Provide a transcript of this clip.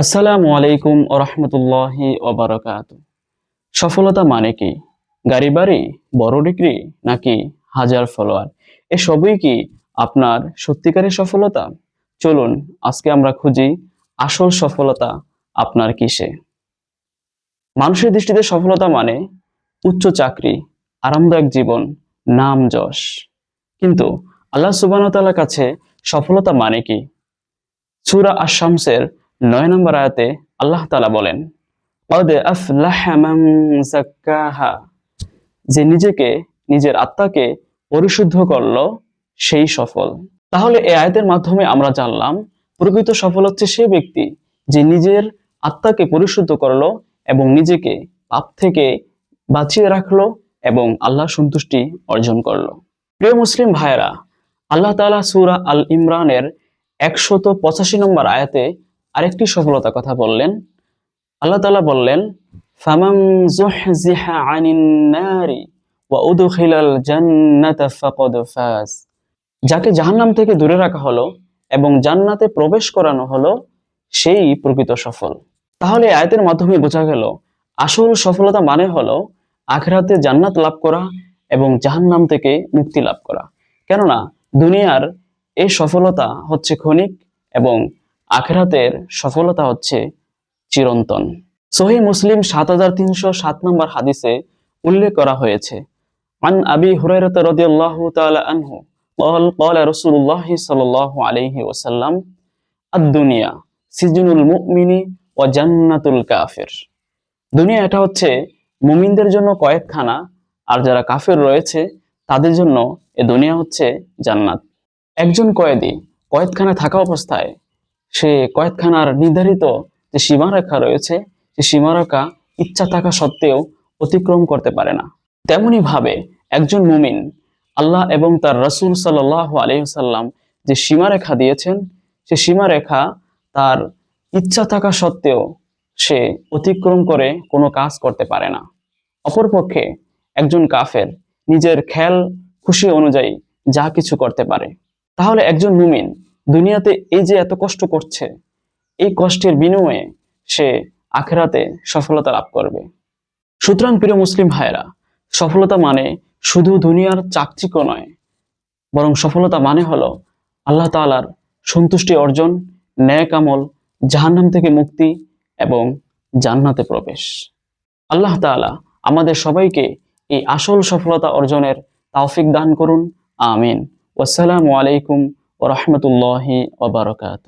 আসসালামু আলাইকুম ও রহমতুল্লাহি ওবরাকাত সফলতা মানে কি? গাড়ি বাড়ি, বড় ডিগ্রি নাকি হাজার ফলোয়ার? এসবই কি আপনার সত্যিকারের সফলতা? চলুন, আজকে আমরা খুঁজি আসল সফলতা আপনার কিসে। মানুষের দৃষ্টিতে সফলতা মানে উচ্চ চাকরি, আরামদায়ক জীবন, নাম যশ। কিন্তু আল্লাহ সুবাহতালার কাছে সফলতা মানে কি? সুরা আশামসের নয় নম্বর আয়াতে আল্লাহ তালা বলেন, "কদ আফলাহা যে নিজেকে, নিজের আত্মাকে পরিশুদ্ধ করল, সেই সফল। তাহলে এই আয়াতের মাধ্যমে আমরা জানলাম, প্রকৃত সফল হচ্ছে সে ব্যক্তি যে নিজের আত্মাকে পরিশুদ্ধ করল এবং নিজেকে পাপ থেকে বাঁচিয়ে রাখল এবং আল্লাহ সন্তুষ্টি অর্জন করল। প্রিয় মুসলিম ভাইয়েরা, আল্লাহ তালা সূরা আল ইমরানের একশত পঁচাশি নম্বর আয়াতে আরেকটি সফলতার কথা বললেন। আল্লাহ তাআলা বললেন যাকে জাহান্নাম থেকে দূরে রাখা হলো এবং জান্নাতে প্রবেশ করানো হলো, সেই প্রকৃত সফল। তাহলে আয়াতের মাধ্যমে বোঝা গেল, আসল সফলতা মানে হলো আখেরাতে জান্নাত লাভ করা এবং জাহান্নাম থেকে মুক্তি লাভ করা। কেননা, দুনিয়ার এই সফলতা হচ্ছে ক্ষণিক এবং আখেরাতের সফলতা হচ্ছে চিরন্তন সহি মুসলিম সাত হাজার তিনশো সাত নম্বর হাদিসে উল্লেখ করা হয়েছে عن أبي هريرة رضي الله تعالى عنه قال قال رسول الله صلى الله عليه وسلم الدنيا سجن المؤمن وجنة الكافر দুনিয়া এটা হচ্ছে মুমিনদের জন্য কয়েকখানা আর যারা কাফের রয়েছে তাদের জন্য এ দুনিয়া হচ্ছে জান্নাত একজন কয়েদি কয়েদখানা থাকা অবস্থায় সে কয়েদখানার নির্ধারিত যে সীমারেখা রয়েছে, সে সীমারেখা ইচ্ছা থাকা সত্ত্বেও অতিক্রম করতে পারে না। তেমনি ভাবে একজন মুমিন আল্লাহ এবং তার রসুল সাল্লাহ আলহিসাল্লাম যে সীমারেখা দিয়েছেন, সে সীমারেখা তার ইচ্ছা থাকা সত্ত্বেও সে অতিক্রম করে কোনো কাজ করতে পারে না। অপরপক্ষে একজন কাফের নিজের খেয়াল, খুশি অনুযায়ী যা কিছু করতে পারে। তাহলে একজন মুমিন দুনিয়াতে এই যে এত কষ্ট করছে, এই কষ্টের বিনিময়ে সে আখেরাতে সফলতা লাভ করবে। সুতরাং প্রিয় মুসলিম ভাইয়েরা, সফলতা মানে শুধু দুনিয়ার চাকচিক্য নয়, বরং সফলতা মানে হলো আল্লাহ তাআলার সন্তুষ্টি অর্জন ন্যায় কামল জাহান্নাম থেকে মুক্তি এবং জান্নাতে প্রবেশ। আল্লাহ তাআলা আমাদের সবাইকে এই আসল সফলতা অর্জনের তাওফিক দান করুন, আমিন। ওয়াসসালামু আলাইকুম ও রহমতুল্লাহি ওবরকাত